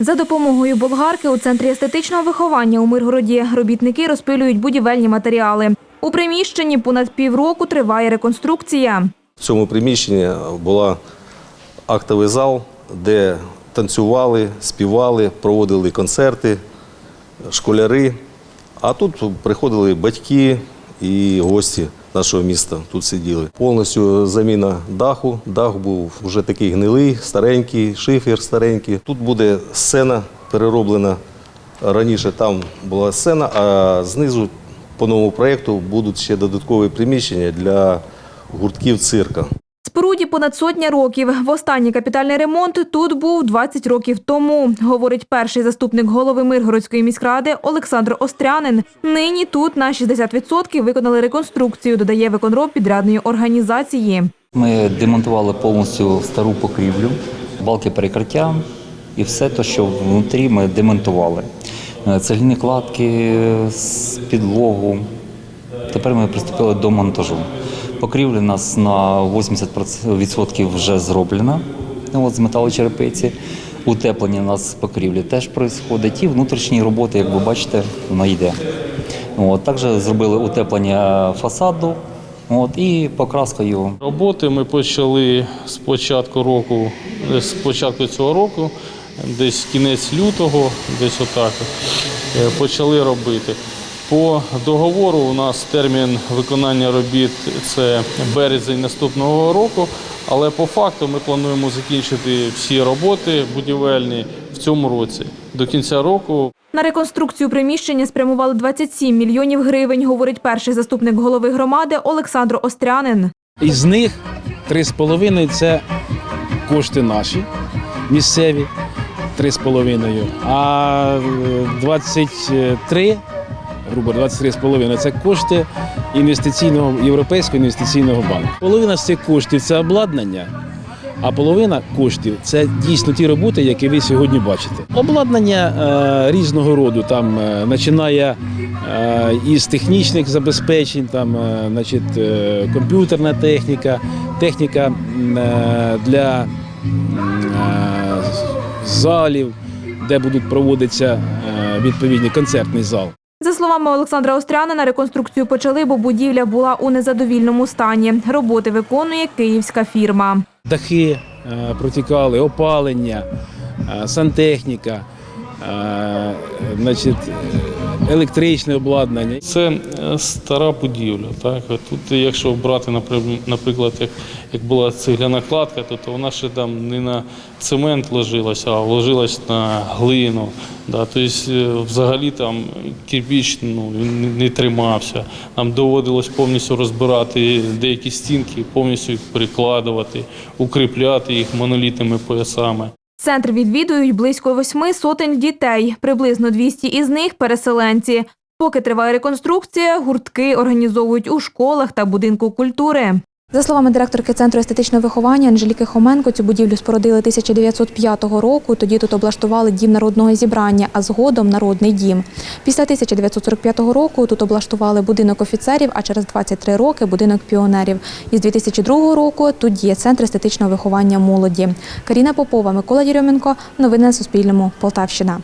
За допомогою болгарки у центрі естетичного виховання у Миргороді робітники розпилюють будівельні матеріали. У приміщенні понад півроку триває реконструкція. В цьому приміщенні була актовий зал, де танцювали, співали, проводили концерти, школяри. А тут приходили батьки і гості нашого міста. Тут сиділи. Повністю заміна даху. Дах був вже такий гнилий, старенький, шифер старенький. Тут буде сцена перероблена. Раніше там була сцена, а знизу по новому проєкту будуть ще додаткові приміщення для гуртків цирка. Споруді понад сотня років. Востанній капітальний ремонт тут був 20 років тому, говорить перший заступник голови Миргородської міськради Олександр Острянин. Нині тут на 60% виконали реконструкцію, додає виконроб підрядної організації. Ми демонтували повністю стару покрівлю, балки перекриття і все те, що внутрі ми демонтували. Е, Цегляні кладки, з підлогу. Тепер ми приступили до монтажу. Покрівля у нас на 80% вже зроблена от, з металочерепиці. Утеплення у нас покрівлі теж відбувається. І внутрішні роботи, як ви бачите, воно йде. От, також зробили утеплення фасаду от, і покраска його. Роботи ми почали з початку року, з початку цього року, десь кінець лютого, десь отак е, почали робити. По договору у нас термін виконання робіт це березень наступного року, але по факту ми плануємо закінчити всі роботи будівельні в цьому році. До кінця року На реконструкцію приміщення спрямували 27 мільйонів гривень, говорить перший заступник голови громади Олександр Острянин. Із них 3,5 це кошти наші, місцеві, 3,5. А е, 23, грубо 23,5 це кошти інвестиційного, Європейського інвестиційного банку. Половина з цих коштів це обладнання, а половина коштів це дійсно ті роботи, які ви сьогодні бачите. Обладнання е, різного роду, там е, починає е, із технічних забезпечень, там, е, значить, е, комп'ютерна техніка, техніка е, для е, залів, де будуть проводитися е, відповідні концертний зал. За словами Олександра Острянина, реконструкцію почали, бо будівля була у незадовільному стані. Роботи виконує київська фірма. дахи е, протікали, опалення, е, сантехніка, е, значить, електричне обладнання. Це е, стара будівля. Так? Тут, якщо брати, наприклад, як, як була цегляна кладка, то, то вона ще там не на цемент ложилася, а ложилась на глину. Да? Тобто, взагалі там кирпіч ну, не, тримався. Нам доводилось повністю розбирати деякі стінки, повністю їх перекладувати, укріпляти їх монолітними поясами. Центр відвідують близько восьми сотень дітей, приблизно 200 із них переселенці. Поки триває реконструкція, гуртки організовують у школах та будинку культури. За словами директорки центру естетичного виховання Анжеліки Хоменко, цю будівлю спорудили 1905 року. Тоді тут облаштували дім народного зібрання, а згодом народний дім. Після 1945 року тут облаштували будинок офіцерів, а через 23 роки будинок піонерів. Із 2002 року тут діє центр естетичного виховання молоді. Каріна Попова, Микола Єрьоменко. Новини на Суспільному. Полтавщина.